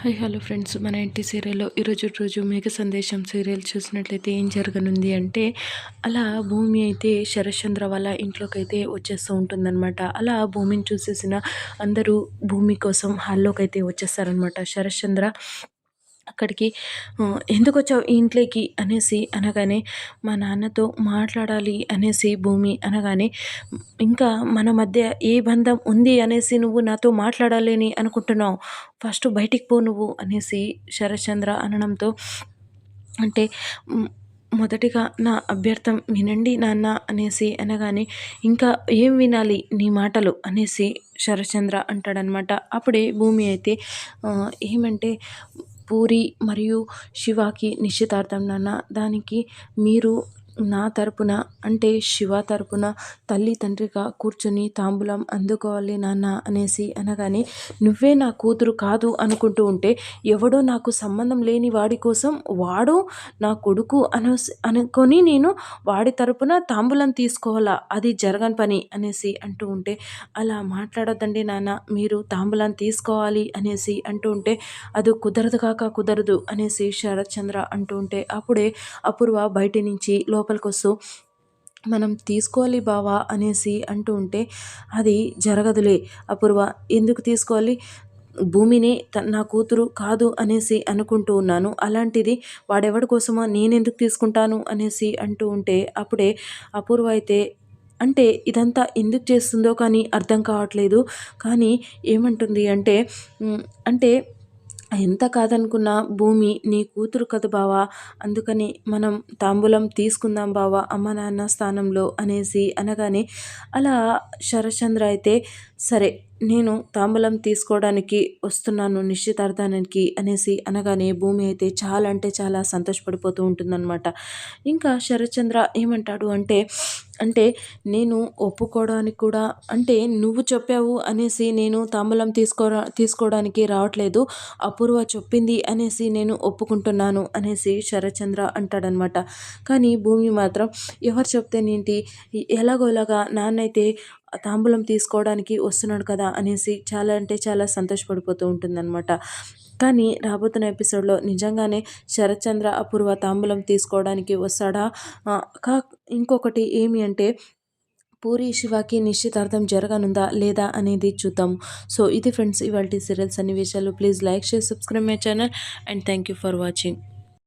Hi hello friends. మన ఇంటి సీరియల్లో ఈరోజు రోజు మేఘ సందేశం సీరియల్ చూసినట్లయితే ఏం జరగనుంది అంటే అలా భూమి అయితే శరశ్చంద్ర వాళ్ళ ఇంట్లోకి అయితే వచ్చేస్తూ ఉంటుందన్నమాట. అలా భూమిని చూసేసిన అందరూ భూమి కోసం హాల్లోకి అయితే వచ్చేస్తారనమాట శరశ్చంద్ర అక్కడికి ఎందుకు వచ్చావు ఈ ఇంట్లోకి? అనేసి అనగానే మా నాన్నతో మాట్లాడాలి అనేసి భూమి అనగానే ఇంకా మన మధ్య ఏ బంధం ఉంది? అనేసి నువ్వు నాతో మాట్లాడాలని అనుకుంటున్నావు. ఫస్ట్ బయటికి పో నువ్వు అనేసి శరశ్చంద్ర అనడంతో అంటే మొదటిగా నా అభ్యర్థం వినండి నాన్న అనేసి అనగానే ఇంకా ఏం వినాలి నీ మాటలు? అనేసి శరశ్చంద్ర అంటాడనమాట. అప్పుడే భూమి అయితే ఏమంటే పూరి మరియు శివాకి నిశ్చితార్థం నాన్న. దానికి మీరు నా తరపున అంటే శివ తరపున తల్లి తండ్రిగా కూర్చొని తాంబూలం అందుకోవాలి నాన్న అనేసి అనగానే నువ్వే నా కూతురు కాదు అనుకుంటూ ఉంటే ఎవడో నాకు సంబంధం లేని వాడి కోసం వాడు నా కొడుకు అను అనుకొని నేను వాడి తరపున తాంబూలం తీసుకోవాలా? అది జరగని పని అనేసి అంటూ ఉంటే అలా మాట్లాడొద్దండి నాన్న మీరు తాంబూలం తీసుకోవాలి అనేసి అంటూ ఉంటే అది కుదరదు కాక కుదరదు అనేసి శరత్ చంద్ర అంటూ ఉంటే అప్పుడే అపూర్వ బయట నుంచి లోపల లోపలికి వస్తూ మనం తీసుకోవాలి బావా అనేసి అంటూ ఉంటే అది జరగదులే అపూర్వ. ఎందుకు తీసుకోవాలి? భూమిని నా కూతురు కాదు అనేసి అనుకుంటూ ఉన్నాను. అలాంటిది వాడెవడి కోసమో నేనెందుకు తీసుకుంటాను అనేసి అంటూ ఉంటే అప్పుడే అపూర్వ అయితే అంటే ఇదంతా ఎందుకు చేస్తుందో కానీ అర్థం కావట్లేదు. కానీ ఏమంటుంది అంటే అంటే ఎంత కాదనుకున్నా భూమి నీ కూతురు కదా బావా అందుకని మనం తాంబూలం తీసుకుందాం బావా అమ్మ నాన్న స్థానంలో అనేసి అనగానే అలా శరచంద్ర అయితే సరే నేను తాంబూలం తీసుకోవడానికి వస్తున్నాను నిశ్చితార్థానికి అనేసి అనగానే భూమి అయితే చాలా అంటే చాలా సంతోషపడిపోతూ ఉంటుందన్నమాట. ఇంకా శరత్చంద్ర ఏమంటాడు అంటే అంటే నేను ఒప్పుకోవడానికి కూడా అంటే నువ్వు చెప్పావు అనేసి నేను తాంబూలం తీసుకో తీసుకోవడానికి రావట్లేదు అపూర్వ చెప్పింది అనేసి నేను ఒప్పుకుంటున్నాను అనేసి శరత్చంద్ర అంటాడనమాట. కానీ భూమి మాత్రం ఎవరు చెప్తేనేంటి? ఎలాగోలాగా నాన్నైతే తాంబూలం తీసుకోవడానికి వస్తున్నాడు కదా అనేసి చాలా అంటే చాలా సంతోషపడిపోతూ ఉంటుందన్నమాట. కానీ రాబోతున్న ఎపిసోడ్లో నిజంగానే శరత్చంద్ర అపూర్వ తాంబూలం తీసుకోవడానికి వస్తాడా? కా ఇంకొకటి ఏమి అంటే పూరి శివాకి నిశ్చితార్థం జరగనుందా లేదా అనేది చూద్దాం. సో ఇది ఫ్రెండ్స్ ఇవాళ సీరియల్స్ సన్నివేశాలు. Please like share subscribe my channel and thank you for watching.